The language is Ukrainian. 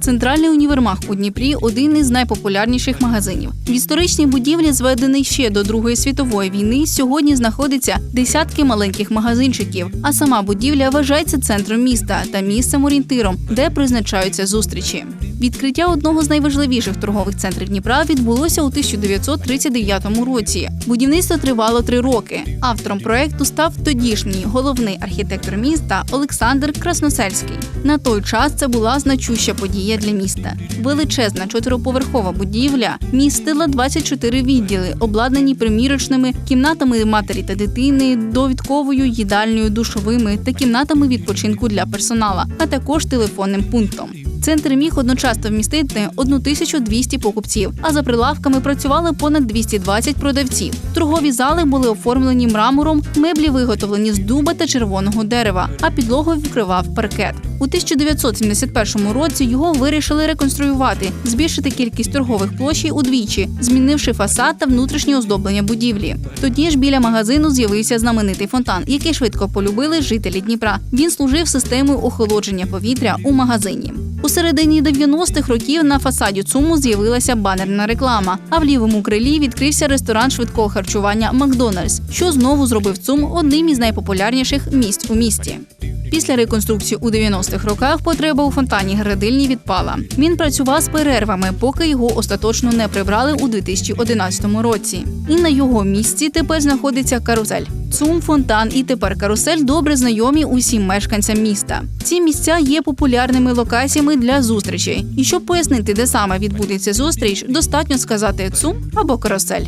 Центральний універмаг у Дніпрі один із найпопулярніших магазинів. В історичній будівлі, зведений ще до Другої світової війни, сьогодні знаходиться десятки маленьких магазинчиків. А сама будівля вважається центром міста та місцем орієнтиром, де призначаються зустрічі. Відкриття одного з найважливіших торгових центрів Дніпра відбулося у 1939 році. Будівництво тривало три роки. Автором проекту став тодішній головний архітектор міста Олександр Красносельський. На той час це була значуща подія для міста. Величезна чотириповерхова будівля містила 24 відділи, обладнані примірочними кімнатами матері та дитини, довідковою їдальнею, душовими та кімнатами відпочинку для персонала, а також телефонним пунктом. Центр міг одночасно вмістити 1200 покупців, а за прилавками працювали понад 220 продавців. Торгові зали були оформлені мрамором, меблі виготовлені з дуба та червоного дерева, а підлогу вкривав паркет. У 1971 році його вирішили реконструювати, збільшити кількість торгових площей удвічі, змінивши фасад та внутрішнє оздоблення будівлі. Тоді ж біля магазину з'явився знаменитий фонтан, який швидко полюбили жителі Дніпра. Він служив системою охолодження повітря у магазині. У середині 90-х років на фасаді ЦУМу з'явилася банерна реклама, а в лівому крилі відкрився ресторан швидкого харчування Макдональдс, що знову зробив ЦУМ одним із найпопулярніших місць у місті. Після реконструкції у 90-х роках потреба у фонтані градильні відпала. Він працював з перервами, поки його остаточно не прибрали у 2011 році. І на його місці тепер знаходиться карусель. Цум, фонтан і тепер карусель добре знайомі усім мешканцям міста. Ці місця є популярними локаціями для зустрічей. І щоб пояснити, де саме відбудеться зустріч, достатньо сказати цум або карусель.